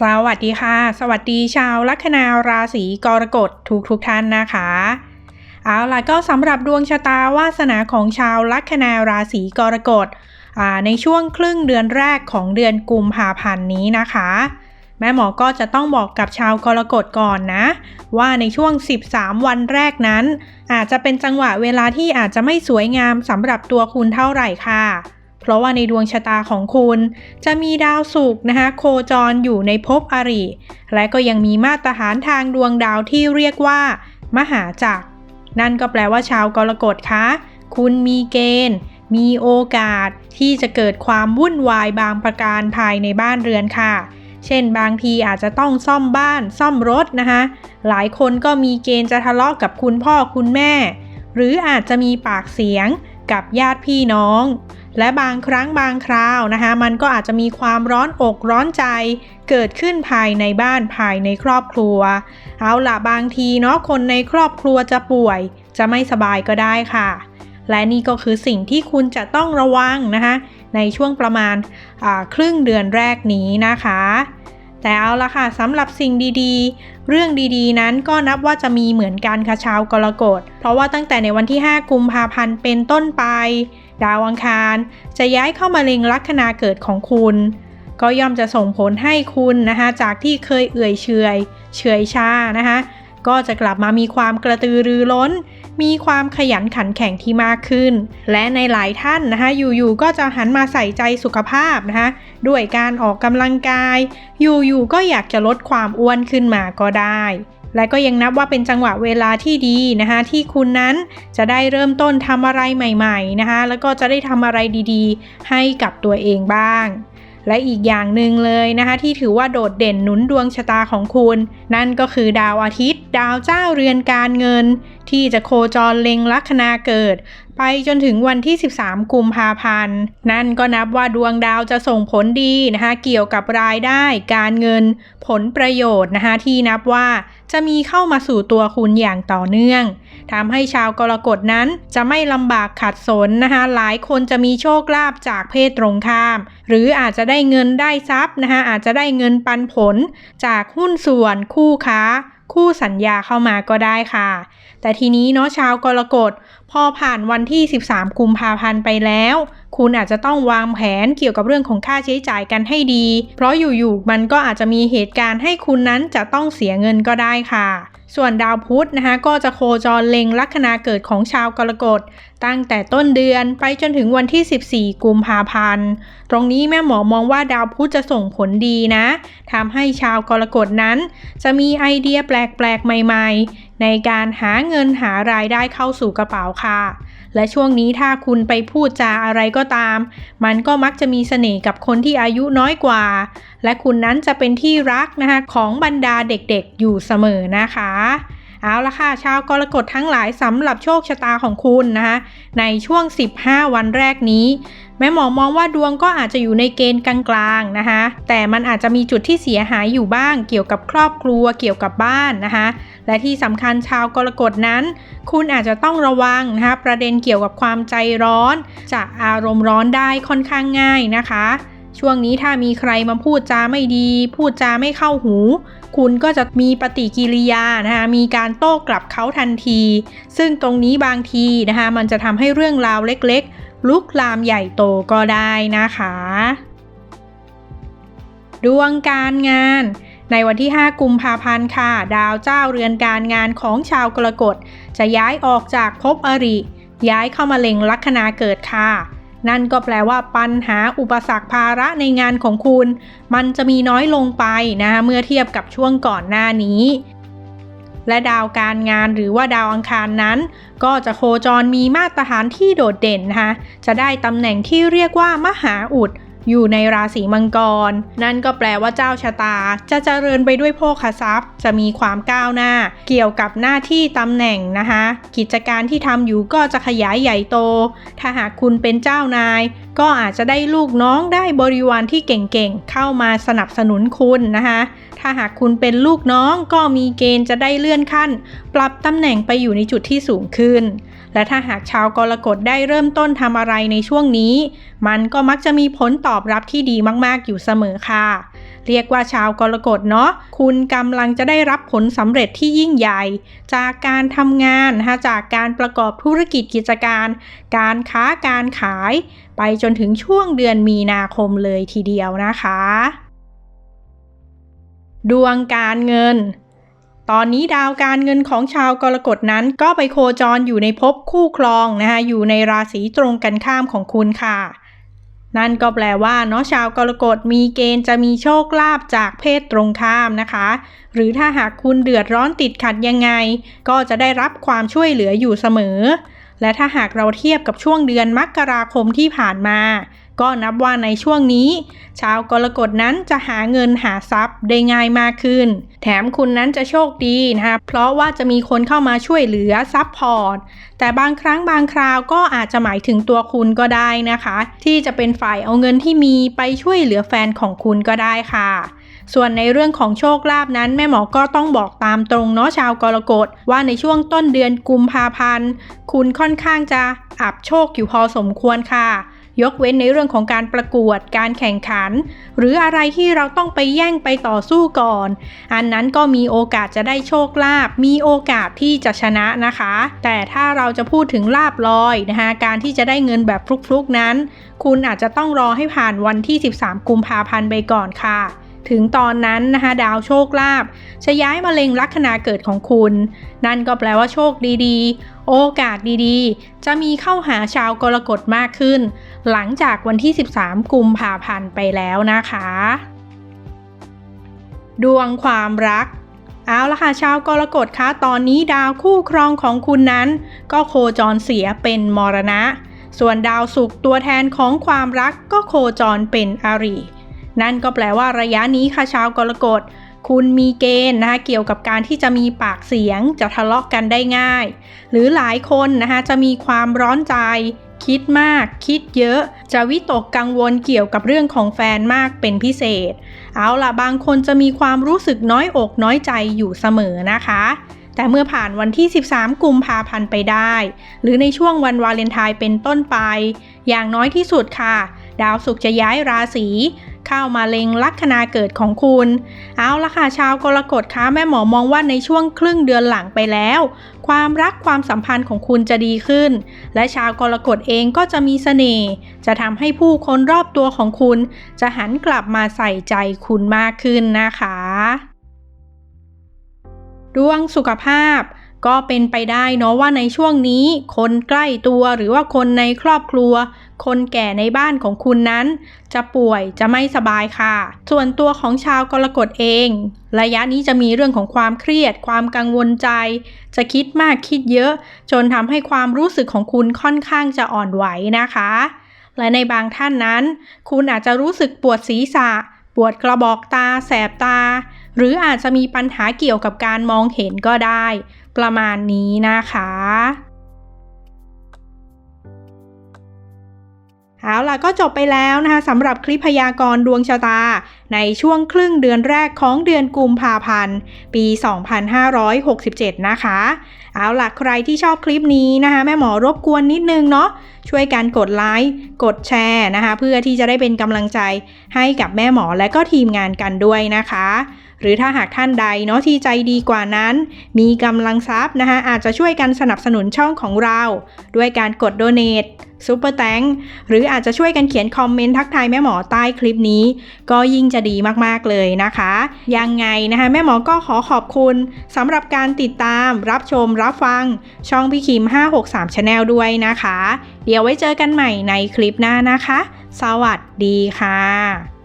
สวัสดีค่ะ สวัสดีชาวลัคนาราศีกรกฎทุกทุกท่านนะคะ เอาล่ะก็สำหรับดวงชะตาวาสนาของชาวลัคนาราศีกรกฎในช่วงครึ่งเดือนแรกของเดือนกุมภาพันธ์นี้นะคะ แม่หมอก็จะต้องบอกกับชาวกรกฎก่อนนะ ว่าในช่วง 13 วันแรกนั้น อาจจะเป็นจังหวะเวลาที่อาจจะไม่สวยงามสำหรับตัวคุณเท่าไหร่ค่ะ เพราะว่าในดวงชะตาของคุณ จะมีดาวศุกร์นะคะโคจรอยู่ในภพอริ และก็ยังมีมาตรฐานทางดวงดาวที่เรียกว่า มหาจักร นั่นก็แปลว่าชาวกรกฎคะคุณมีเกณฑ์ มีโอกาสที่จะเกิดความวุ่นวายบางประการภายในบ้านเรือนค่ะ เช่นบางทีอาจจะต้องซ่อมบ้านซ่อมรถนะคะหลายคนก็มีเกณฑ์จะทะเลาะกับคุณพ่อคุณแม่ หรืออาจจะมีปากเสียงกับญาติพี่น้อง และบางครั้งบางคราวนะคะมันก็อาจจะมีความร้อนอกร้อนใจ เกิดขึ้นภายในบ้านภายในครอบครัว เอาล่ะบางทีเนาะคนในครอบครัวจะป่วย จะไม่สบายก็ได้ค่ะ และนี่ก็คือสิ่งที่คุณจะต้องระวังนะคะในช่วงประมาณครึ่งเดือนแรกนี้นะคะ แต่เอาละค่ะสำหรับสิ่งดีๆ เรื่องดีๆ นั้นก็นับว่าจะมีเหมือนกันค่ะชาวกรกฎ เพราะว่าตั้งแต่ในวันที่ 5 กุมภาพันธ์เป็นต้นไป ดาวอังคาร จะย้ายเข้ามาเล็งลัคนาเกิดของคุณ ก็ย่อมจะส่งผลให้คุณนะคะจากที่เคยเอื่อยเฉยเฉยชานะคะก็จะกลับมามีความกระตือรือร้น มีความขยันขันแข็งที่มากขึ้น และในหลายท่านนะคะอยู่ๆก็จะหันมาใส่ใจสุขภาพนะคะด้วยการออกกำลังกาย อยู่ๆก็อยากจะลดความอ้วนขึ้นมาก็ได้ และก็ยังนับว่าเป็นจังหวะเวลาที่ดีนะคะที่คุณนั้นจะได้เริ่มต้นทำอะไรใหม่ๆนะคะแล้วก็จะได้ทำอะไรดีๆ ให้กับตัวเองบ้าง และอีกอย่างหนึ่งเลยนะคะ ที่ถือว่าโดดเด่นหนุนดวงชะตาของคุณ นั่นก็คือดาวอาทิตย์ ดาวเจ้าเรือนการเงิน ที่จะโคจรเล็งลัคนาเกิด ไปจนถึงวันที่ 13 กุมภาพันธ์ นั่นก็นับว่าดวงดาวจะส่งผลดีนะคะเกี่ยวกับรายได้การเงินผลประโยชน์นะคะที่นับว่าจะมีเข้ามาสู่ตัวคุณอย่างต่อเนื่องทำให้ชาวกรกฎนั้นจะไม่ลำบากขัดสนนะคะหลายคนจะมีโชคลาภจากเพศตรงข้าม หรืออาจจะได้เงินได้ทรัพย์นะคะอาจจะได้เงินปันผลจากหุ้นส่วนคู่ค้า คู่สัญญาเข้ามาก็ได้ค่ะ แต่ทีนี้เนาะชาวกรกฎพอผ่านวันที่ 13 กุมภาพันธ์ไปแล้ว คุณอาจจะต้องวางแผนเกี่ยวกับเรื่องของค่าใช้จ่ายกันให้ดี เพราะอยู่ๆมันก็อาจจะมีเหตุการณ์ให้คุณนั้นจะต้องเสียเงินก็ได้ค่ะ ส่วนดาวพุธนะคะก็จะโคจรเล็งลัคนาเกิดของชาวกรกฎตั้งแต่ต้นเดือนไปจนถึงวันที่ 14 กุมภาพันธ์ ตรงนี้แม่หมอมองว่าดาวพุธจะส่งผลดีนะทำให้ชาวกรกฎนั้น จะมีไอเดียแปลกๆใหม่ ๆ ในการหาเงินหารายได้เข้าสู่กระเป๋าค่ะ และช่วงนี้ถ้าคุณไปพูดจาอะไรก็ตาม มันก็มักจะมีเสน่ห์กับคนที่อายุน้อยกว่า และคุณนั้นจะเป็นที่รักนะคะของบรรดาเด็กๆอยู่เสมอนะคะ เอาละค่ะ ชาวกรกฎทั้งหลายสำหรับโชคชะตาของคุณนะคะในช่วง 15 วันแรกนี้ แม่หมอมองว่าดวงก็อาจจะอยู่ในเกณฑ์กลางๆนะคะ แต่มันอาจจะมีจุดที่เสียหายอยู่บ้าง เกี่ยวกับครอบครัวเกี่ยวกับบ้านนะคะและที่สำคัญชาวกรกฎนั้น คุณอาจจะต้องระวังนะคะประเด็นเกี่ยวกับความใจร้อนจะอารมณ์ร้อนได้ค่อนข้างง่ายนะคะช่วงนี้ถ้ามีใครมาพูดจาไม่ดี พูดจาไม่เข้าหู คุณก็จะมีปฏิกิริยานะคะมีการโต้กลับเขาทันที ซึ่งตรงนี้บางทีนะคะมันจะทำให้เรื่องราวเล็กๆ ลุกลามใหญ่โตก็ได้นะคะ ดวงการงานในวันที่ 5 กุมภาพันธ์ค่ะ ดาวเจ้าเรือนการงานของชาวกรกฎจะย้ายออกจากภพอริ ย้ายเข้ามาเล็งลัคนาเกิดค่ะ นั่นก็แปลว่าปัญหาอุปสรรคภาระในงานของคุณ มันจะมีน้อยลงไปนะเมื่อเทียบกับช่วงก่อนหน้านี้ และดาวการงานหรือว่าดาวอังคารนั้น ก็จะโคจรมีมาตรฐานที่โดดเด่นนะคะจะได้ตำแหน่งที่เรียกว่ามหาอุด อยู่ในราศีมังกร นั่นก็แปลว่าเจ้าชะตา จะเจริญไปด้วยโภคทรัพย์ จะมีความก้าวหน้า เกี่ยวกับหน้าที่ตำแหน่งนะคะ กิจการที่ทำอยู่ก็จะขยายใหญ่โต ถ้าหากคุณเป็นเจ้านาย ก็อาจจะได้ลูกน้องได้บริวารที่เก่งๆ เข้ามาสนับสนุนคุณนะคะ ถ้าหากคุณเป็นลูกน้องก็มีเกณฑ์จะได้เลื่อนขั้น ปรับตำแหน่งไปอยู่ในจุดที่สูงขึ้น และถ้าหากชาวกรกฎได้เริ่มต้นทำอะไรในช่วงนี้ มันก็มักจะมีผลตอบรับที่ดีมากๆอยู่เสมอค่ะ เรียกว่าชาวกรกฎเนาะคุณกำลังจะได้รับผลสำเร็จที่ยิ่งใหญ่ จากการทำงานนะคะจากการประกอบธุรกิจกิจการ การค้าการขาย ไปจนถึงช่วงเดือนมีนาคมเลยทีเดียวนะคะ ดวงการเงิน ตอนนี้ดาวการเงินของชาวกรกฎนั้นก็ไปโคจรอยู่ในภพคู่ครองนะคะอยู่ในราศีตรงกันข้ามของคุณค่ะ นั่นก็แปลว่าเนาะชาวกรกฎมีเกณฑ์จะมีโชคลาภจากเพศตรงข้ามนะคะ หรือถ้าหากคุณเดือดร้อนติดขัดยังไง ก็จะได้รับความช่วยเหลืออยู่เสมอ และถ้าหากเราเทียบกับช่วงเดือนมกราคมที่ผ่านมา ก็นับว่าในช่วงนี้ ชาวกรกฎนั้นจะหาเงินหาทรัพย์ได้ง่ายมากขึ้น แถมคุณนั้นจะโชคดีนะคะเพราะว่าจะมีคนเข้ามาช่วยเหลือซัพพอร์ตแต่บางครั้งบางคราวก็อาจจะหมายถึงตัวคุณก็ได้นะคะ ที่จะเป็นฝ่ายเอาเงินที่มีไปช่วยเหลือแฟนของคุณก็ได้ค่ะส่วนในเรื่องของโชคลาภนั้นแม่หมอก็ต้องบอกตามตรงเนาะชาวกรกฎว่าในช่วงต้นเดือนกุมภาพันธ์ คุณค่อนข้างจะอับโชคอยู่พอสมควรค่ะ ยกเว้นในเรื่องของการประกวด การแข่งขัน หรืออะไรที่เราต้องไปแย่งไปต่อสู้ก่อน อันนั้นก็มีโอกาสจะได้โชคลาภ มีโอกาสที่จะชนะนะคะ แต่ถ้าเราจะพูดถึงลาบลอยนะคะการที่จะได้เงินแบบฟลุกๆนั้น คุณอาจจะต้องรอให้ผ่านวันที่ 13 กุมภาพันธ์ไปก่อนค่ะถึงตอนนั้นนะคะดาวโชคลาภจะย้ายมาเล็งลัคนาเกิดของคุณ นั่นก็แปลว่าโชคดีๆ โอกาสดีๆ จะมีเข้าหาชาวกรกฎมากขึ้น หลังจากวันที่ 13 กุมภาพันธ์ไปแล้วนะคะ ดวงความรักเอาละค่ะชาวกรกฎคะตอนนี้ดาวคู่ครองของคุณนั้น ก็โคจรเสียเป็นมรณะ ส่วนดาวศุกร์ตัวแทนของความรักก็โคจรเป็นอรินั่นก็แปลว่าระยะนี้ค่ะชาวกรกฎ คุณมีเกณฑ์นะคะเกี่ยวกับการที่จะมีปากเสียงจะทะเลาะกันได้ง่าย หรือหลายคนนะคะจะมีความร้อนใจ คิดมาก คิดเยอะ จะวิตกกังวลเกี่ยวกับเรื่องของแฟนมากเป็นพิเศษ เอาล่ะบางคนจะมีความรู้สึกน้อยอกน้อยใจอยู่เสมอนะคะแต่เมื่อผ่านวันที่ 13 กุมภาพันธ์ไปได้ หรือในช่วงวันวาเลนไทน์เป็นต้นไป อย่างน้อยที่สุดค่ะ ดาวศุกร์จะย้ายราศี เข้ามาเล็งลัคนาเกิดของคุณ เอาละค่ะชาวกรกฎคะแม่หมอมองว่าในช่วงครึ่งเดือนหลังไปแล้ว ความรักความสัมพันธ์ของคุณจะดีขึ้น และชาวกรกฎเองก็จะมีเสน่ห์ จะทำให้ผู้คนรอบตัวของคุณ จะหันกลับมาใส่ใจคุณมากขึ้นนะคะดวงสุขภาพ ก็เป็นไปได้เนาะว่าในช่วงนี้ คนใกล้ตัวหรือว่าคนในครอบครัว คนแก่ในบ้านของคุณนั้น จะป่วยจะไม่สบายค่ะ ส่วนตัวของชาวกรกฎเอง ระยะนี้จะมีเรื่องของความเครียด ความกังวลใจ จะคิดมากคิดเยอะ จนทำให้ความรู้สึกของคุณค่อนข้างจะอ่อนไหวนะคะ และในบางท่านนั้น คุณอาจจะรู้สึกปวดศีรษะ ปวดกระบอกตา แสบตา หรืออาจจะมีปัญหาเกี่ยวกับการมองเห็นก็ได้ ประมาณนี้นะคะเอาล่ะก็จบไปแล้วนะคะสำหรับคลิปพยากรณ์ดวงชะตา ในช่วงครึ่งเดือนแรกของเดือนกุมภาพันธ์ ปี 2567 นะคะ เอาล่ะใครที่ชอบคลิปนี้นะคะแม่หมอรบกวนนิดนึงเนาะช่วยกันกดไลค์กดแชร์นะคะ เพื่อที่จะได้เป็นกำลังใจให้กับแม่หมอและก็ทีมงานกันด้วยนะคะ หรือถ้าหากท่านใดเนาะที่ใจดีกว่านั้น มีกำลังทรัพย์นะคะอาจจะช่วยกันสนับสนุนช่องของเรา ด้วยการกดโดเน a t ซูเปอร์แตงหรืออาจจะช่วยกันเขียนคอมเมนต์ทักทายแม่หมอใต้คลิปนี้ ก็ยิ่งจะดีมากๆเลยนะคะ ยังไงนะคะแม่หมอก็ขอขอบคุณสำหรับการติดตามรับชมรับฟังช่องพี่คิม 563 Channel ด้วยนะคะ เดี๋ยวไว้เจอกันใหม่ในคลิปหน้านะคะ สวัสดีค่ะ